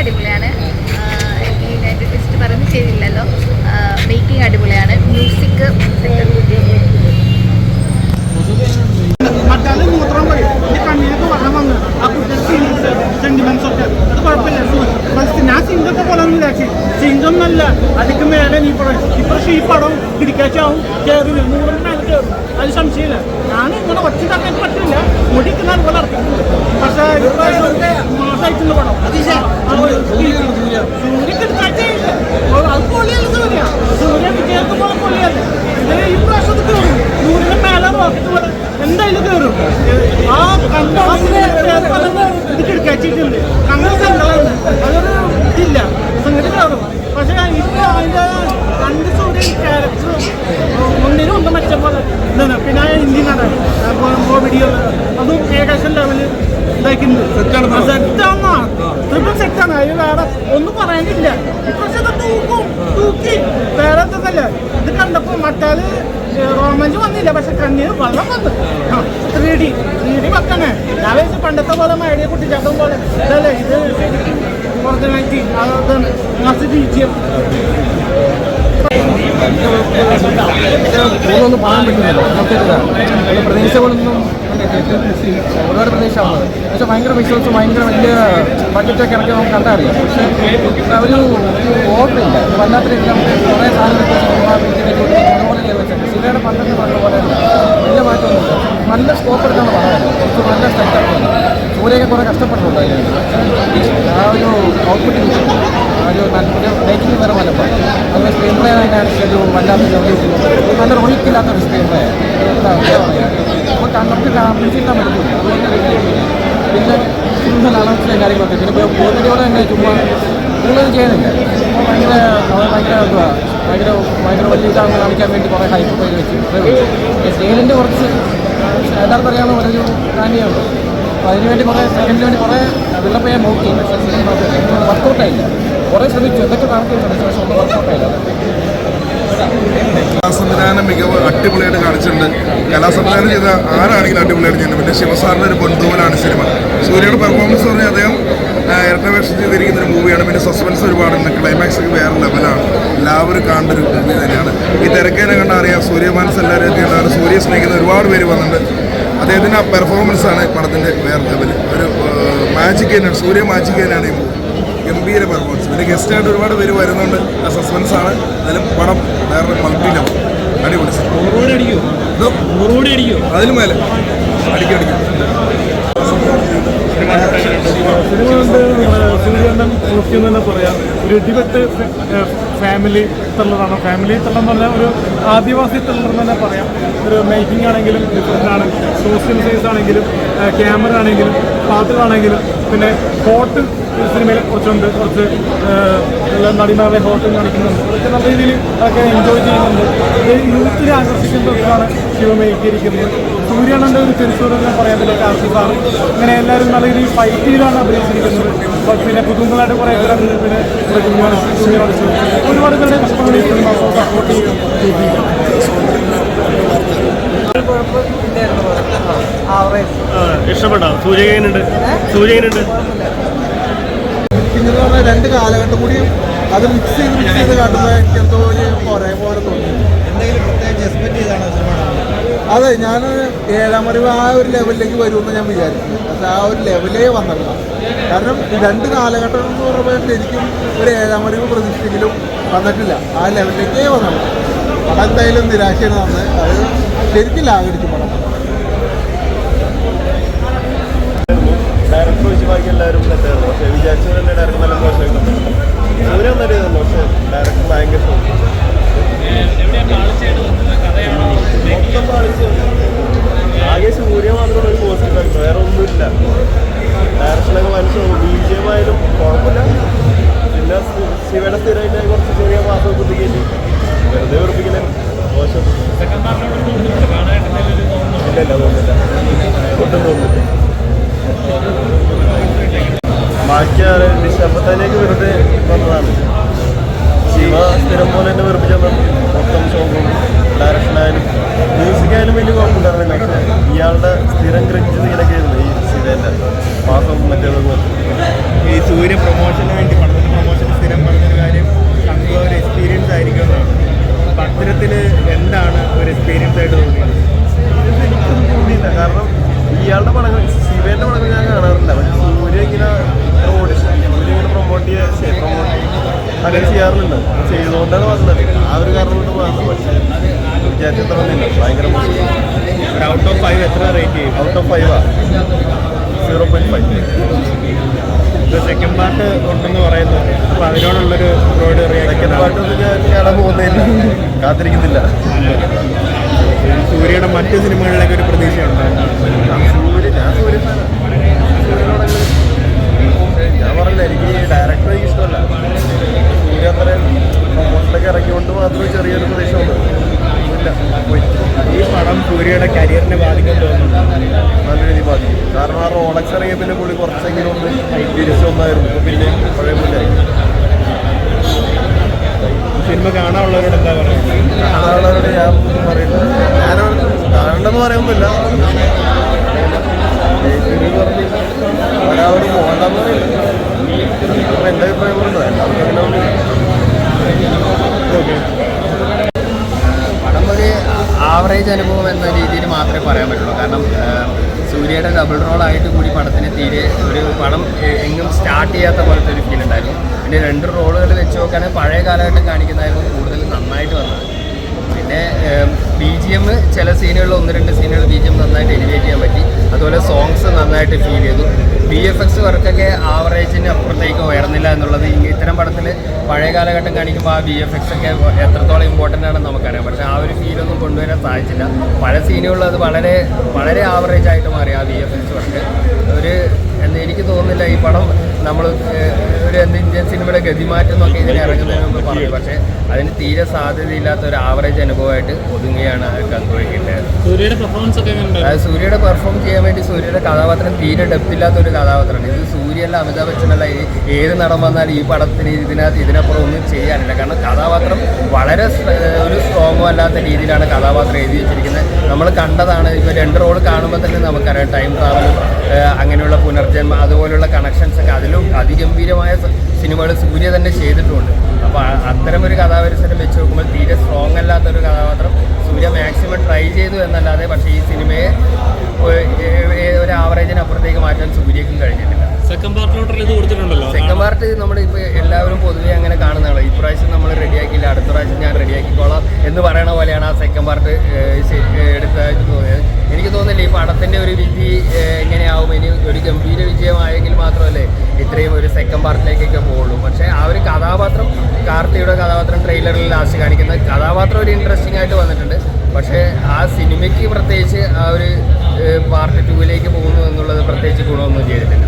അടിപൊളിയാണ്. എനിക്ക് ടെസ്റ്റ് പറഞ്ഞ് ചെയ്തില്ലല്ലോ. മേക്കിംഗ് അടിപൊളിയാണ്. മ്യൂസിക് മറ്റാൾ മൂത്രം പോയി ഈ കണ്ണിനൊക്കെ വെള്ളം വന്ന് ആ കുട്ടിയുടെ ഫീലിങ്സ് സെന്റിമെന്റ്സ് ഒക്കെ. അത് കുഴപ്പമില്ല ഫസ്റ്റ് ഞാൻ സിംഗൊക്കെ പോലെ അതിക്ക് മേലെ നീ പറയും ഇപ്പൊ ഈ പടം പിടിക്കാച്ചാവും കയറി കയറും അത് സംശയമില്ല ഞാൻ ഇങ്ങനെ ഒച്ച തക്കാൻ പറ്റില്ല മുടിക്കുന്ന അതുപോലെ ഇറക്കിയിട്ടുണ്ട് പക്ഷേ ഇപ്രാവശ്യം മാസമായിട്ടുള്ള പടം സൂര്യ കിടക്കാഴ്ചയില്ല അത് പൊളിയല്ല സൂര്യ സൂര്യ വിജയത്തെ പോലെ പൊളിയല്ല ഇത് ഈ പ്രാവശ്യം അത് കയറും നൂറിന് മേലെ റോക്കറ്റ് പോലെ എന്തായാലും കയറും ആ കണ്ട ഇത് കിടക്കാച്ചിട്ടുണ്ട് അങ്ങനെ കണ്ടതാണ് അതൊരു ഇതില്ല സംഗതി കയറും പക്ഷേ ഇപ്പൊ അതിന്റെ രണ്ട് സൂര്യൻ ക്യാരക്ടറും ഒന്നിനും ഒന്നും മെച്ചം പോലെ ഇതാണ് പിന്നെ ആ ഹിന്ദി നടൻ കോമഡികൾ അതും ഏകദേശം ലെവൽ ഇതാക്കിയിട്ടുണ്ട് സെറ്റാണ് ട്രിപ്പിൾ സെറ്റാണ് അതിൽ വേറെ ഒന്നും പറയാനില്ല. പക്ഷെ അത് തൂക്കും തൂക്കി വേറെ എന്തൊന്നല്ല ഇത് കണ്ടപ്പോ മറ്റാൽ റോമഞ്ച് വന്നില്ല പക്ഷെ കണ്ണിന് വെള്ളം വന്നു. ത്രീ ഡി ത്രീ ഡി വെക്കണേ. ഞാൻ വെച്ച് പണ്ടത്തെ പോലെ മൈഡിയ കുട്ടിച്ചാട്ടം പോലെ ഇതല്ലേ ഇത് ശരിക്കും ഒറിജിനാലിറ്റി അതാണ് മസ്റ്റ് ജി എം മൂന്നൊന്നും പറയാൻ പറ്റുന്നില്ല. നമുക്കൊരു പ്രദേശങ്ങളൊന്നും ഒരുപാട് പ്രദേശമാണ്. പക്ഷേ ഭയങ്കര വിശ്വാസം ഭയങ്കര വലിയ ബഡ്ജറ്റൊക്കെ ഇറക്കി നമുക്ക് കണ്ടറിയാം. പക്ഷേ ഒരു ഓർമ്മയില്ല. രീതിയിൽ നമുക്ക് കുറേ സാധനങ്ങൾ സിനിമയുടെ പന്ത്രണ്ട് പറഞ്ഞ പോലെ വലിയ മാറ്റമൊന്നുമില്ല. നല്ല സ്കോപ്പ് എടുക്കാനുള്ള കുറച്ച് നല്ല സെറ്റപ്പ് സൂര്യയൊക്കെ കുറേ കഷ്ടപ്പെട്ടിട്ടുണ്ട് ആ ഒരു ഔട്ട്പുട്ട് ഒരു നല്ല മേക്കിംഗ് വേറെ മലപ്പം അതുപോലെ സ്ക്രീൻ പ്ലേ ഒരു വല്ലാത്ത നല്ല റോയിക്കില്ലാത്ത ഒരു സ്ക്രീൻ പ്ലേ അപ്പോൾ പിടിച്ചിട്ടാൻ പറ്റില്ല അതുകൊണ്ട് പിന്നെ സിമ്പിൾ അനൗൺസിലെ കാര്യങ്ങളൊക്കെ. പിന്നെ ഇപ്പോൾ കോമഡിയോടെ തന്നെ ചുമ്മാ കൂടുതൽ ചെയ്യുന്നില്ല. ഭയങ്കര അവർ ഭയങ്കര എന്തുവാ? ഭയങ്കര ഭയങ്കര വലിയ ഇതാണെന്ന് കാണിക്കാൻ വേണ്ടി കുറേ ഹൈപ്പ് പോയി വെച്ച്. സ്റ്റേലിന്റെ കുറച്ച് എല്ലാവർക്കും അറിയാവുന്ന ഒരു കാനിയാണ് അപ്പോൾ അതിനുവേണ്ടി കുറേ സെക്കൻഡിന് വേണ്ടി കുറേ ബിൽഡപ്പ് ചെയ്യാൻ നോക്കി. വർക്കൗട്ടായില്ല കുറേ ശ്രമിച്ചു. എന്തൊക്കെ കാണിക്കാൻ ശ്രമിച്ചു പക്ഷേ വർക്കൗട്ടായില്ല കലാസംവിധാനം മികവ് അടിപൊളിയായിട്ട് കാണിച്ചിട്ടുണ്ട്. കലാസംവിധാനം ചെയ്ത ആരാണെങ്കിലും അടിപൊളിയായിട്ട് ചെയ്യുന്നത്? പിന്നെ ശിവസാറിന്റെ ഒരു ബന്ധുവിലാണ് സിനിമ. സൂര്യയുടെ പെർഫോമൻസ് പറഞ്ഞാൽ അദ്ദേഹം ഇരട്ടവേഷം ഇരട്ട വേഷം ചെയ്തിരിക്കുന്ന ഒരു മൂവിയാണ് പിന്നെ സസ്പെൻസ് ഒരുപാടുണ്ട്. ക്ലൈമാക്സ് ഒക്കെ വേറെ ലെവലാണ് എല്ലാവരും കാണേണ്ട ഒരു മൂവി തന്നെയാണ്. ഈ തിരക്കേനെ കണ്ടാൽ അറിയാം സൂര്യ മനസ്സ് എല്ലാവരും എത്തിയിട്ടാണ് സൂര്യ സ്നേഹിക്കുന്ന ഒരുപാട് പേര് വന്നിട്ടുണ്ട്. അദ്ദേഹത്തിന്റെ ആ പെർഫോമൻസ് ആണ് പടത്തിന്റെ വേറെ ലെവൽ ഒരു മാജിക് തന്നെയാണ് സൂര്യ മാജിക് തന്നെയാണ് ഈ ഗംഭീര പെർഫോമൻസ് പിന്നെ ഗസ്റ്റായിട്ട് ഒരുപാട് പേര് വരുന്നുണ്ട്. സസ്പെൻസ് ആണ്. എന്നാലും പടം വേറെ മൾട്ടി ലെവൽ അടിപൊളി? അതിലും മേലെ അടിക്കും? അടിക്കും സിനിമ കൊണ്ട് സൂര്യണ്ണൻ നോക്കി എന്ന് തന്നെ പറയാം ഒരു ഇടിവെട്ട് ഫാമിലി തള്ളറാണ് ഫാമിലി ത്രില്ലർ എന്ന് പറഞ്ഞാൽ ഒരു ആദിവാസി തള്ളർ എന്ന് തന്നെ പറയാം ഒരു മേക്കിംഗ് ആണെങ്കിലും ഡിഫറെന്റ് ആണ് സോഷ്യൽ സൈസ് ആണെങ്കിലും ക്യാമറ ആണെങ്കിലും പാട്ടുകളാണെങ്കിലും പിന്നെ ഹോട്ട് സിനിമയിൽ കുറച്ചുണ്ട് കുറച്ച് നടിമാരുടെ നടിമാരെ ഹോട്ട് കാണിക്കുന്നുണ്ട് നല്ല രീതിയിൽ ഒക്കെ എൻജോയ് ചെയ്യുന്നുണ്ട് യൂത്തിനെ ആകർഷിക്കുന്നതാണ് ശിവമേക്കിയിരിക്കുന്നത് സൂര്യണ്ണന്റെ ഒരു പറയാൻ പറ്റില്ല കാർത്തികാണ് ഇങ്ങനെ എല്ലാവരും നല്ല രീതിയിൽ ഫൈറ്റിലാണ് അഭിനയിച്ചിരിക്കുന്നത്. പിന്നെ പുതുമുകളായിട്ട് കുറേ പേരുണ്ട് പിന്നെ കളിച്ചു ഒരുപാട് പേരുടെ കഷ്ടപ്പെടി സിനിമ സപ്പോർട്ട് ചെയ്യും ഇഷ്ടപ്പെട്ടോ? സൂര്യകനുണ്ട്. സൂര്യകനുണ്ട്. പിന്നെ രണ്ട് കാലഘട്ടം കൂടി അത് മിക്സ് ചെയ്ത് മിക്സ് ചെയ്ത് കാട്ടുന്ന എനിക്ക് എന്തോ ഒരു പോരെ പോലെ തോന്നി. അതെ ഞാൻ ഏഴാം അറിവ് ആ ഒരു ലെവലിലേക്ക് വരുമെന്ന് ഞാൻ വിചാരിച്ചു പക്ഷെ ആ ഒരു ലെവലേ വന്നല്ല. കാരണം രണ്ട് കാലഘട്ടം എന്ന് പറയുമ്പോൾ ശരിക്കും ഒരു ഏഴാം അറിവ് പ്രതീക്ഷിച്ചെങ്കിലും വന്നിട്ടില്ല. ആ ലെവലിലേക്കേ വന്നില്ല പടം എന്തായാലും നിരാശയാണ് വന്നത് അത് ശരിക്കും ലാഗടിച്ചു പടം ഡയറക്ടർ വെച്ച് ബാക്കി എല്ലാവരും തെറ്റായിരുന്നു പക്ഷേ വിചാരിച്ചത് തന്നെ ഡയറക്ടർ നല്ല മോശമായിരുന്നു സൂര്യ നല്ല ഇതാണ് പക്ഷേ ഡയറക്ടർ ഭയങ്കര ഇല്ല ഇല്ല തോന്നുന്നില്ല ഒട്ടും തോന്നില്ല ബാക്കി ഡിസംബറിലേക്ക് വെറുതെ വന്നതാണ്. ശിവ സ്ഥിരം പോലെ തന്നെ വെറുപ്പിച്ചു മൊത്തം സോങ്ങും ഡയറക്ഷനായാലും മ്യൂസിക്കായാലും വലിയ കുഴപ്പമില്ലായിരുന്നില്ല എത്ര റേറ്റ് ചെയ്യും? Out of ഫൈവാ zero point five second part ഉണ്ടെന്ന് പറയുന്നു. അപ്പോൾ അതിനോടുള്ളൊരു റോഡ് സെക്കൻഡ് പാർട്ട് ഞാൻ പോകുന്നില്ല. കാത്തിരിക്കുന്നില്ല. സൂര്യയുടെ മറ്റ് സിനിമകളിലേക്ക് ഒരു പ്രതീക്ഷയുണ്ട്. റോളക്സ് ഇറങ്ങിയ പിന്നെ പുള്ളി കുറച്ചെങ്കിലും ഒന്ന് തിരിച്ചു വന്നായിരുന്നു. ഇപ്പൊ പിന്നെ പഴയ പോലെ ആയി. സിനിമ കാണാനുള്ളവരോട് എന്താ പറയുക? കാണാനുള്ളവരോട് ഞാൻ പറയുന്നത് ഞാൻ കാണണ്ടെന്ന് പറയുന്നില്ല ഒരാളോട് പോകണ്ടെന്ന് പറയില്ല എന്റെ അഭിപ്രായം പറഞ്ഞത് എല്ലാവർക്കും അങ്ങനെ പടം ഒരു ആവറേജ് അനുഭവം എന്ന രീതിയിൽ മാത്രമേ പറയാൻ പറ്റുള്ളൂ. കാരണം ആ, ഡബിൾ റോളായിട്ട് കൂടി പടത്തിന് തീരെ ഒരു പടം എങ്ങും സ്റ്റാർട്ട് ചെയ്യാത്ത പോലത്തെ ഒരു ഫീൽ ഉണ്ടായിരുന്നു. പിന്നെ രണ്ട് റോളുകൾ വെച്ച് നോക്കുകയാണെങ്കിൽ പഴയ കാലഘട്ടം കാണിക്കുന്നതായിരുന്നു കൂടുതൽ നന്നായിട്ട് വന്നത്. പിന്നെ ബി ജി എം ചില സീനുകളിൽ ഒന്ന് രണ്ട് സീനുകൾ ബി ജി എം നന്നായിട്ട് എലിവേറ്റ് ചെയ്യാൻ പറ്റി. അതുപോലെ സോങ്സ് നന്നായിട്ട് ഫീൽ ചെയ്തു. ബി എഫ് എക്സ് വർക്കൊക്കെ ആവറേജിന് അപ്പുറത്തേക്ക് ഉയർന്നില്ല എന്നുള്ളത് ഇത്തരം പടത്തിൽ പഴയ കാലഘട്ടം കാണിക്കുമ്പോൾ ആ ബി എഫ് എക്സ് ഒക്കെ എത്രത്തോളം ഇമ്പോർട്ടന്റ് ആണെന്ന് നമുക്കറിയാം. പക്ഷേ ആ ഒരു ഫീലൊന്നും കൊണ്ടുവരാൻ സാധിച്ചില്ല. പല സീനുകളിലും അത് വളരെ വളരെ ആവറേജ് ആയിട്ട് മാറി ആ ബി എഫ് എക്സ് വർക്ക് ഒരു എനിക്ക് തോന്നുന്നില്ല ഈ പടം നമ്മൾ ഒരു എന്ത് ഇന്ത്യൻ സിനിമയുടെ ഗതിമാറ്റം എന്നൊക്കെ ഇതിന് ഇറങ്ങുന്നതിന് മുമ്പ് പറഞ്ഞു. പക്ഷേ അതിന് തീരെ സാധ്യതയില്ലാത്ത ഒരു ആവറേജ് അനുഭവമായിട്ട് ഒതുങ്ങുകയാണ് കണ്ടുപോയിക്കേണ്ടത് സൂര്യയുടെ പെർഫോമൻസ് ഒക്കെ എങ്ങനെയുണ്ട് അതായത് സൂര്യയുടെ പെർഫോം ചെയ്യാൻ വേണ്ടി സൂര്യയുടെ കഥാപാത്രം തീരെ ഡെപ്ത് ഇല്ലാത്ത ഒരു കഥാപാത്രമാണ്. ഇത് സൂര്യല്ല അമിതാഭ് ബച്ചനല്ല. ഈ- ഏത് നടൻ വന്നാലും ഈ പടത്തിന് ഇതിനകത്ത് ഇതിനപ്പുറം ഒന്നും ചെയ്യാനില്ല. കാരണം കഥാപാത്രം വളരെ ഒരു സ്ട്രോങ്ങോ അല്ലാത്ത രീതിയിലാണ് കഥാപാത്രം എഴുതി വെച്ചിരിക്കുന്നത്. നമ്മൾ കണ്ടതാണ്. ഇപ്പോൾ രണ്ട് റോൾ കാണുമ്പോൾ തന്നെ നമുക്കറിയാം. ടൈം ട്രാവലും അങ്ങനെയുള്ള പുനർജന്മ അതുപോലുള്ള കണക്ഷൻസ് ഒക്കെ അതിലും അതിഗംഭീരമായ സിനിമകൾ സൂര്യ തന്നെ ചെയ്തിട്ടുമുണ്ട് അപ്പോൾ അത്തരം ഒരു കഥാപരിസരം വെച്ച് നോക്കുമ്പോൾ തീരെ സ്ട്രോങ് അല്ലാത്തൊരു കഥാപാത്രം സൂര്യ മാക്സിമം ട്രൈ ചെയ്തു എന്നല്ലാതെ പക്ഷേ ഈ സിനിമയെ ഒരു ആവറേജിന് അപ്പുറത്തേക്ക് മാറ്റാൻ സൂര്യക്കും കഴിഞ്ഞിട്ടില്ല. സെക്കൻഡ് പാർട്ട് നമ്മൾ ഇപ്പോൾ എല്ലാവരും പൊതുവെ അങ്ങനെ കാണുന്നതാണ്. ഇപ്രാവശ്യം നമ്മൾ റെഡിയാക്കിയില്ല അടുത്ത പ്രാവശ്യം ഞാൻ റെഡിയാക്കിക്കോളാം എന്ന് പറയണ പോലെയാണ് ആ സെക്കൻഡ് പാർട്ട് എടുത്ത തോന്നിയത്. എനിക്ക് തോന്നുന്നില്ല ഈ പടത്തിന്റെ ഒരു വിധി എങ്ങനെയാവും ഇനി ഒരു ഗംഭീര വിജയമായെങ്കിൽ മാത്രമല്ലേ ഇത്രയും ഒരു സെക്കൻഡ് പാർട്ടിലേക്കൊക്കെ പോകുള്ളൂ പക്ഷേ ആ ഒരു കഥാപാത്രം കാർത്തിയുടെ കഥാപാത്രം ട്രെയിലറിൽ ലാസ്റ്റ് കാണിക്കുന്നത് കഥാപാത്രം ഒരു ഇൻട്രസ്റ്റിംഗ് ആയിട്ട് വന്നിട്ടുണ്ട്. പക്ഷേ ആ സിനിമയ്ക്ക് പ്രത്യേകിച്ച് ആ ഒരു പാർട്ട് ടൂവിലേക്ക് പോകുന്നു എന്നുള്ളത് പ്രത്യേകിച്ച് ഗുണമൊന്നും ചെയ്തിട്ടില്ല.